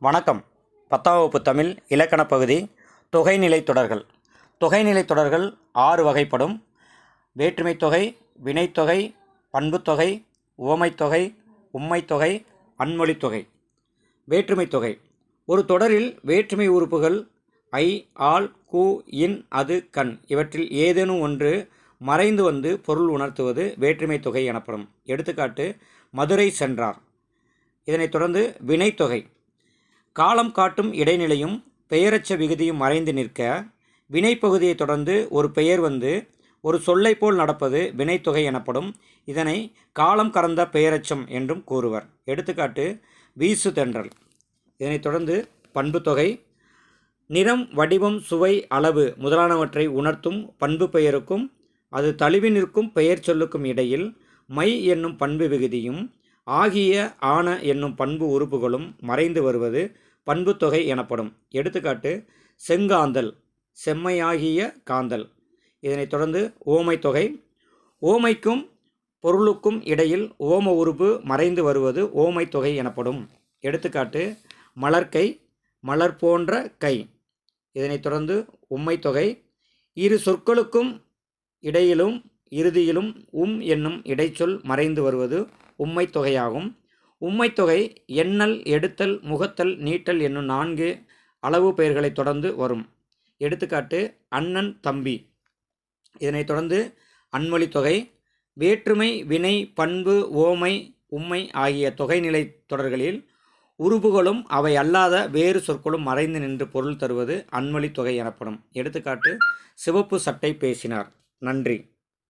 வணக்கம். பத்தாம் வகுப்பு தமிழ் இலக்கணப் பகுதி தொகைநிலை தொடர்கள். தொகைநிலை தொடர்கள் ஆறு வகைப்படும். வேற்றுமை தொகை வினைத்தொகை பண்புத்தொகை உவமைத்தொகை உம்மைத்தொகை அன்மொழித் தொகை. வேற்றுமைத் தொகை. ஒரு தொடரில் வேற்றுமை உறுப்புகள் ஐ ஆல் கு இன் அது கண் இவற்றில் ஏதேனும் ஒன்று மறைந்து வந்து பொருள் உணர்த்துவது வேற்றுமை தொகை எனப்படும். எடுத்துக்காட்டு மதுரை சென்றார். இதனைத் தொடர்ந்து வினைத்தொகை காலம் காட்டும் இடைநிலையும் பெயரச்ச விகுதியும் மறைந்து நிற்க வினைப்பகுதியை தொடர்ந்து ஒரு பெயர் வந்து ஒரு சொல்லை போல் நடப்பது வினைத்தொகை எனப்படும். இதனை காலம் கறந்த பெயரச்சம் என்றும் கூறுவர். எடுத்துக்காட்டு வீசு தென்றல். இதனைத் தொடர்ந்து பண்புத்தொகை நிறம் வடிவம் சுவை அளவு முதலானவற்றை உணர்த்தும் பண்பு பெயருக்கும் அது தழுவி நிற்கும் பெயர் சொல்லுக்கும் இடையில் மை என்னும் பண்பு விகுதியும் ஆகிய ஆன என்னும் பண்பு உறுப்புகளும் மறைந்து வருவது பண்புத்தொகை எனப்படும். எடுத்துக்காட்டு செங்காந்தல் செம்மையாகிய காந்தல். இதனைத் தொடர்ந்து ஓமை தொகை. ஓமைக்கும் பொருளுக்கும் இடையில் ஓம உறுப்பு மறைந்து வருவது ஓமை தொகை எனப்படும். எடுத்துக்காட்டு மலர்கை மலர் போன்ற கை. இதனைத் தொடர்ந்து உம்மை தொகை. இரு சொற்களுக்கும் இடையிலும் இறுதியிலும் உம் என்னும் இடைச்சொல் மறைந்து வருவது உம்மை தொகையாகும். தொகை எண்ணல் எடுத்தல் முகத்தல் நீட்டல் என்னும் நான்கு அளவு பெயர்களை தொடர்ந்து வரும். எடுத்துக்காட்டு அண்ணன் தம்பி. இதனைத் தொடர்ந்து அன்மொழி தொகை வேற்றுமை வினை பண்பு ஓமை உம்மை ஆகிய தொகைநிலை தொடர்களில் உருபுகளும் அவை அல்லாத வேறு சொற்களும் மறைந்து நின்று பொருள் தருவது அன்மொழி தொகை எனப்படும். எடுத்துக்காட்டு சிவப்பு சட்டை பேசினார். நன்றி.